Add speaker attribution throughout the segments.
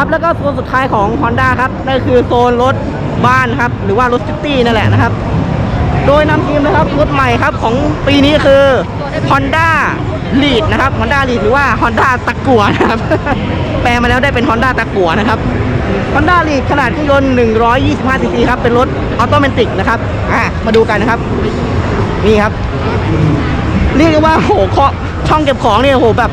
Speaker 1: ครับแล้วก็โซนสุดท้ายของ Honda ครับนั่นคือโซนรถบ้านครับ หรือว่ารถซิตี้นั่นแหละนะครับ โดยนำทีมนะครับรถใหม่ครับของปีนี้คือ Honda Lead นะครับ Honda Lead หรือว่า Honda ตะกัวนะครับ แปลมาแล้วได้เป็น Honda ตะกัวนะครับ Honda Lead ขนาดเครื่องยนต์ 125 cc ครับ เป็นรถออโตเมติกนะครับ อะ มาดูกันนะครับ นี่ครับ เรียกได้ว่าโหเคาะช่องเก็บของเนี่ยโหแบบ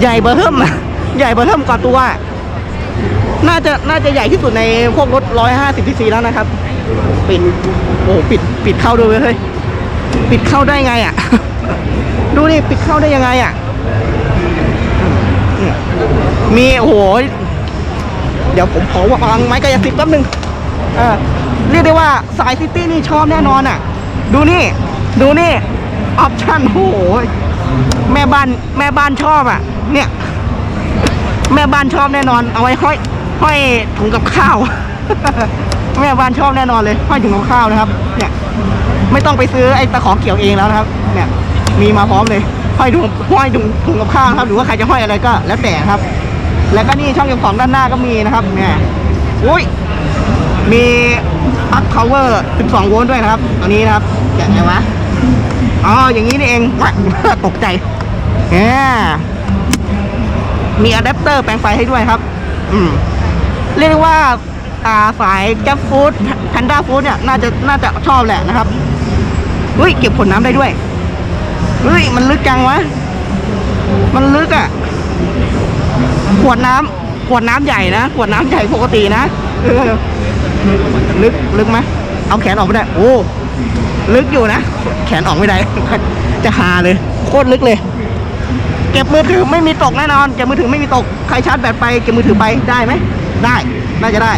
Speaker 1: ใหญ่เบอร์เริ่มอะ ใหญ่เบอร์เริ่มกว่าตัว น่าจะน่าจะใหญ่ที่สุดในพวกรถ 150 cc แล้วนะครับ ปิดโอ้ปิดปิดเข้าด้วยเวยเฮ้ยปิดเข้าได้ไงอะ ดูนี่ปิดเข้าได้ยังไงอะเนี่ยมีโอ้โห เดี๋ยวผมขอวางไม้กายสิทธิ์แป๊บนึงเออเรียกได้ว่าสายซิตี้นี่ชอบแน่นอนอะ ดูนี่ ดูนี่ ออปชั่นโอ้โห แม่บ้านแม่บ้านชอบอะ เนี่ย แม่บ้านชอบแน่นอน เอาไว้ห้อยห้อยถุงกับข้าว แม่บ้านชอบแน่นอนเลยห้อยถุงกับข้าวนะครับ เนี่ย ไม่ต้องไปซื้อไอ้ตะขอเกี่ยวเองแล้วนะครับ เนี่ย มีมาพร้อมเลยห้อยถุงห้อยถุงถุงกับข้าวครับ หรือว่าใครจะห้อยอะไรก็ แล้วแต่ครับ แล้วก็นี่ช่องเก็บของด้านหน้าก็มีนะครับ เนี่ยอุ้ยมีปลั๊ก power 12 โวลต์ด้วยนะครับตัวนี้นะครับแกะไงวะอ๋ออย่างนี้นี่เองตกใจแหม มีอะแดปเตอร์แปลงไฟให้ด้วยครับ อืมเรียกว่าอ่าสายแก๊ปฟู้ดแพนด้าฟู้ดเนี่ยน่าจะน่าจะชอบแหละนะครับเฮ้ยเก็บผลน้ำได้ด้วยเฮ้ยมันลึกจังวะ มันลึกอะ่ะ ขวดน้ำขวดน้ำใหญ่นะ ขวดน้ำใหญ่ปกตินะเออลึกลึกไหมเอาแขนออกไม่ได้ โอ้ ลึกอยู่นะ แขนออกไม่ได้ จะหาเลย โคตรลึกเลย เก็บมือถือไม่มีตกแน่นอน เก็บมือถือไม่มีตก ใครชาร์จแบตไปเก็บมือถือไปได้ไหม ได้ น่าจะได้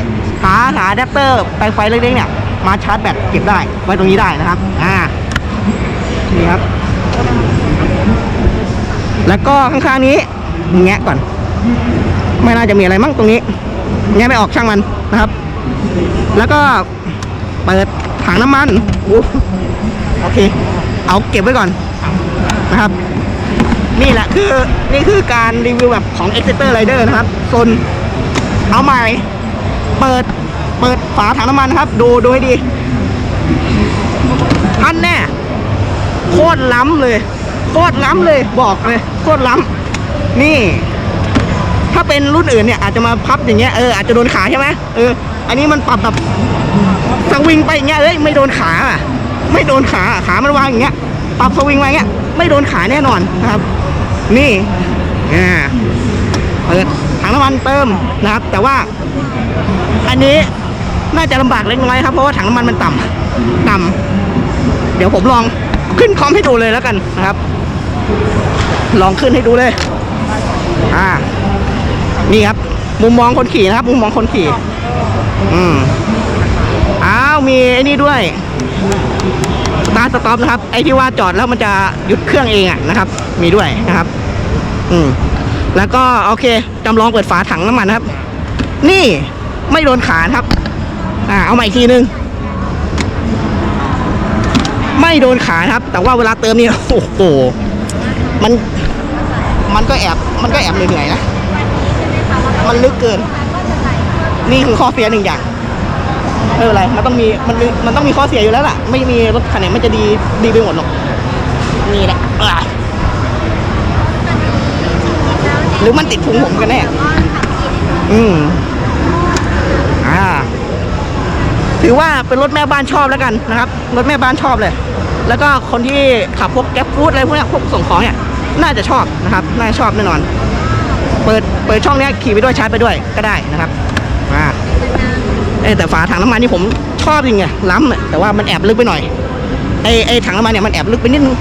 Speaker 1: หาหาอะแดปเตอร์ไปไฟเล็กๆเนี่ย มาชาร์จแบตเก็บได้ ไว้ตรงนี้ได้นะครับ อ่า นี่ครับ แล้วก็ข้างๆนี้แงะก่อน ไม่น่าจะมีอะไรมั้งตรงนี้ แงะไม่ออกช่างมันนะครับ แล้วก็เปิดถังน้ำมัน โอเค เอาเก็บไว้ก่อนนะครับ นี่แหละคือนี่คือการรีวิวแบบของ e x e t e r Rider นะครับโซนเอาใหม่ เปิดเปิดฝาถังน้ำมันครับ ดูดูให้ดีท่านแน่โคตรล้ำเลยโคตรล้ำเลยบอกเลยโคตรล้ำนี่ ถ้าเป็นรุ่นอื่นเนี่ยอาจจะมาพับอย่างเงี้ยเอออาจจะโดนขาใช่ไหมเอออันนี้มันปรับแบบสวิงไปอย่างเงี้ยเอ้ยไม่โดนขาอะไม่โดนขาขามันวางอย่างเงี้ยปรับสวิงมาอย่างเงี้ยไม่โดนขาแน่นอนนะครับ นี่อ่าเปิดถังน้ำมันเติมนะครับ แต่ว่า อันนี้น่าจะลำบากเล็กน้อยครับเพราะว่าถังน้ำมันมันต่ำต่ำเดี๋ยวผมลองขึ้นคอมให้ดูเลยแล้วกันนะครับ ลองขึ้นให้ดูเลย อ่า นี่ครับ มุมมองคนขี่นะครับ มุมมองคนขี่ อืมอ้าวมีไอ้นี่ด้วยสตาร์ทสต็อปนะครับ ไอ้ที่ว่าจอดแล้วมันจะหยุดเครื่องเองอะนะครับ มีด้วยนะครับ อืมแล้วก็โอเคจำลองเปิดฝาถังน้ำมันนะครับ นี่ไม่โดนขาครับ อ่า เอาใหม่อีกทีนึง ไม่โดนขาครับ แต่ว่าเวลาเติมนี่โอ้โหมันมันก็แอบมันก็แอบเหนื่อยๆนะ มันลึกเกิน นี่คือข้อเสียหนึ่งอย่างเอออะไรมันต้องมีมันมันต้องมีข้อเสียอยู่แล้วล่ะ ไม่มีรถคันไหนมันจะดีดีไปหมดหรอกนี่แหละอะ หรือมันติดพุงผมกันแน่ อืมอ่า ถือว่าเป็นรถแม่บ้านชอบแล้วกันนะครับ รถแม่บ้านชอบเลย แล้วก็คนที่ขับพวกแก๊ปฟู้ดอะไรพวกเนี้ยพวกส่งของเนี่ย น่าจะชอบนะครับ น่าจะชอบแน่นอน เปิด เปิดช่องเนี้ยขี่ไปด้วยชาร์จไปด้วยก็ได้นะครับอ่าเอ้แต่ฝาถังน้ำมันนี่ผมชอบจริงไงล้ำแต่ว่ามันแอบลึกไปหน่อยไอ้ไอ้ถังน้ำมันเนี่ยมันแอบลึกไปนิดนึง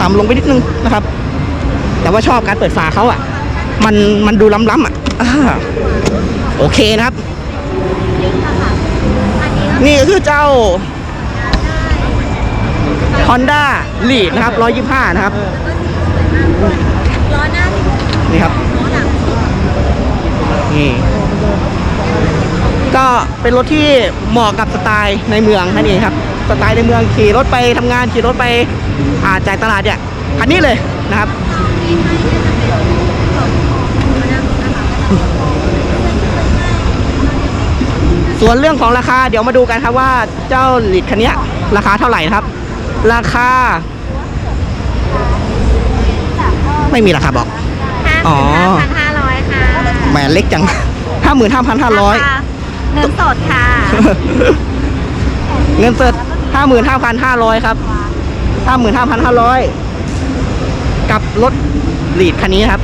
Speaker 1: ต่ำลงไปนิดนึงนะครับ แต่ว่าชอบการเปิดฝาเขาอะ มันมันดูล้ำๆอะอ่าโอเคนะครับ นี่ก็คือเจ้า Honda Lead นะครับ125 นะครับ
Speaker 2: ล้อหน้า
Speaker 1: นี่ครับ
Speaker 2: ล้อหลัง
Speaker 1: นี่ก็เป็นรถที่เหมาะกับสไตล์ในเมืองนั่นเองครับ สไตล์ในเมืองขี่รถไปทำงานขี่รถไปอ่าจ่ายตลาดเนี่ยคันนี้เลยนะครับ
Speaker 2: ที่ไม่ได้จำเป็นต้องของหัวหน้ารถนะคะก็จะ
Speaker 1: ส่วนเรื่องของราคาเดี๋ยวมาดูกันครับว่าเจ้าลีดคันเนี้ยราคาเท่าไหร่นะครับ ราคา ไม่มีราคาบอกอ๋อ
Speaker 2: ห้าพันห้าร้อยค่ะ
Speaker 1: แหมเล็กจังห้าหมื่นห้าพันห้าร้อย
Speaker 2: คเงินสดค่ะ
Speaker 1: เงินสดห้าหมื่นห้าพันห้าร้อยครับห้าหมื่นห้าพันห้าร้อยกับรถลีดคันนี้นะครับ